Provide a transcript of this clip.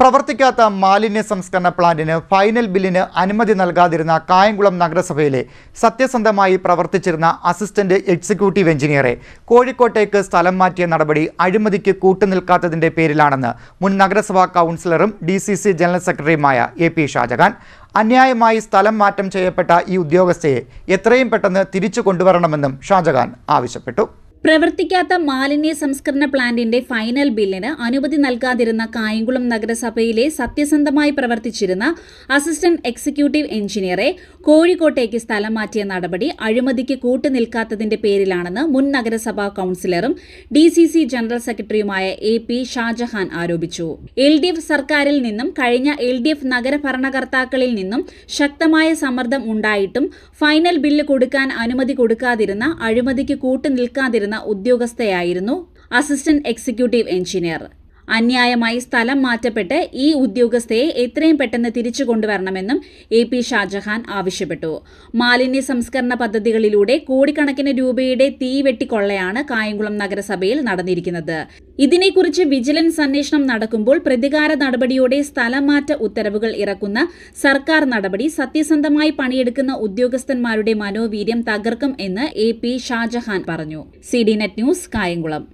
പ്രവർത്തിക്കാത്ത മാലിന്യ സംസ്കരണ പ്ലാന്റിന് ഫൈനൽ ബില്ലിന് അനുമതി നൽകാതിരുന്ന കായംകുളം നഗരസഭയിലെ സത്യസന്ധമായി പ്രവർത്തിച്ചിരുന്ന അസിസ്റ്റന്റ് എക്സിക്യൂട്ടീവ് എഞ്ചിനീയറെ കോഴിക്കോട്ടേക്ക് സ്ഥലം മാറ്റിയ നടപടി അഴിമതിക്ക് കൂട്ടുനിൽക്കാത്തതിന്റെ പേരിലാണെന്ന് മുൻ നഗരസഭാ കൗൺസിലറും ഡി ജനറൽ സെക്രട്ടറിയുമായ എ പി അന്യായമായി സ്ഥലം മാറ്റം ചെയ്യപ്പെട്ട ഈ ഉദ്യോഗസ്ഥയെ എത്രയും പെട്ടെന്ന് തിരിച്ചു കൊണ്ടുവരണമെന്നും ഷാജഹാൻ ആവശ്യപ്പെട്ടു. പ്രവർത്തിക്കാത്ത മാലിന്യ സംസ്കരണ പ്ലാന്റിന്റെ ഫൈനൽ ബില്ലിന് അനുമതി നൽകാതിരുന്ന കായംകുളം നഗരസഭയിലെ സത്യസന്ധമായി പ്രവർത്തിച്ചിരുന്ന അസിസ്റ്റന്റ് എക്സിക്യൂട്ടീവ് എഞ്ചിനീയറെ കോഴിക്കോട്ടേക്ക് സ്ഥലം മാറ്റിയ നടപടി അഴിമതിക്ക് കൂട്ടുനിൽക്കാത്തതിന്റെ പേരിലാണെന്ന് മുൻ നഗരസഭാ കൌൺസിലറും ഡി ജനറൽ സെക്രട്ടറിയുമായ എ പി ഷാജഹാൻ ആരോപിച്ചു. എൽ ഡി എഫ് സർക്കാരിൽ നിന്നും കഴിഞ്ഞ എൽ ഡി എഫ് നഗരഭരണകർത്താക്കളിൽ നിന്നും ശക്തമായ സമ്മർദ്ദം ഉണ്ടായിട്ടും ഫൈനൽ ബില്ല് കൊടുക്കാൻ അനുമതി കൊടുക്കാതിരുന്ന അഴിമതിക്ക് കൂട്ടുനിൽക്കാതിരുന്ന ഉദ്യോഗസ്ഥയായിരുന്നു അസിസ്റ്റന്റ് എക്സിക്യൂട്ടീവ് എഞ്ചിനീയർ. അന്യായമായി സ്ഥലം മാറ്റപ്പെട്ട് ഈ ഉദ്യോഗസ്ഥയെ എത്രയും പെട്ടെന്ന് തിരിച്ചു കൊണ്ടുവരണമെന്നും എ പി ഷാജഹാൻ ആവശ്യപ്പെട്ടു. മാലിന്യ സംസ്കരണ പദ്ധതികളിലൂടെ കോടിക്കണക്കിന് രൂപയുടെ തീവെട്ടിക്കൊള്ളയാണ് കായംകുളം നഗരസഭയിൽ നടന്നിരിക്കുന്നത്. ഇതിനെക്കുറിച്ച് വിജിലൻസ് അന്വേഷണം നടക്കുമ്പോൾ പ്രതികാര നടപടിയോടെ സ്ഥലം മാറ്റ ഉത്തരവുകൾ ഇറക്കുന്ന സർക്കാർ നടപടി സത്യസന്ധമായി പണിയെടുക്കുന്ന ഉദ്യോഗസ്ഥന്മാരുടെ മനോവീര്യം തകർക്കും എന്ന് എ പി ഷാജഹാൻ പറഞ്ഞു. C D net news Kayamkulam.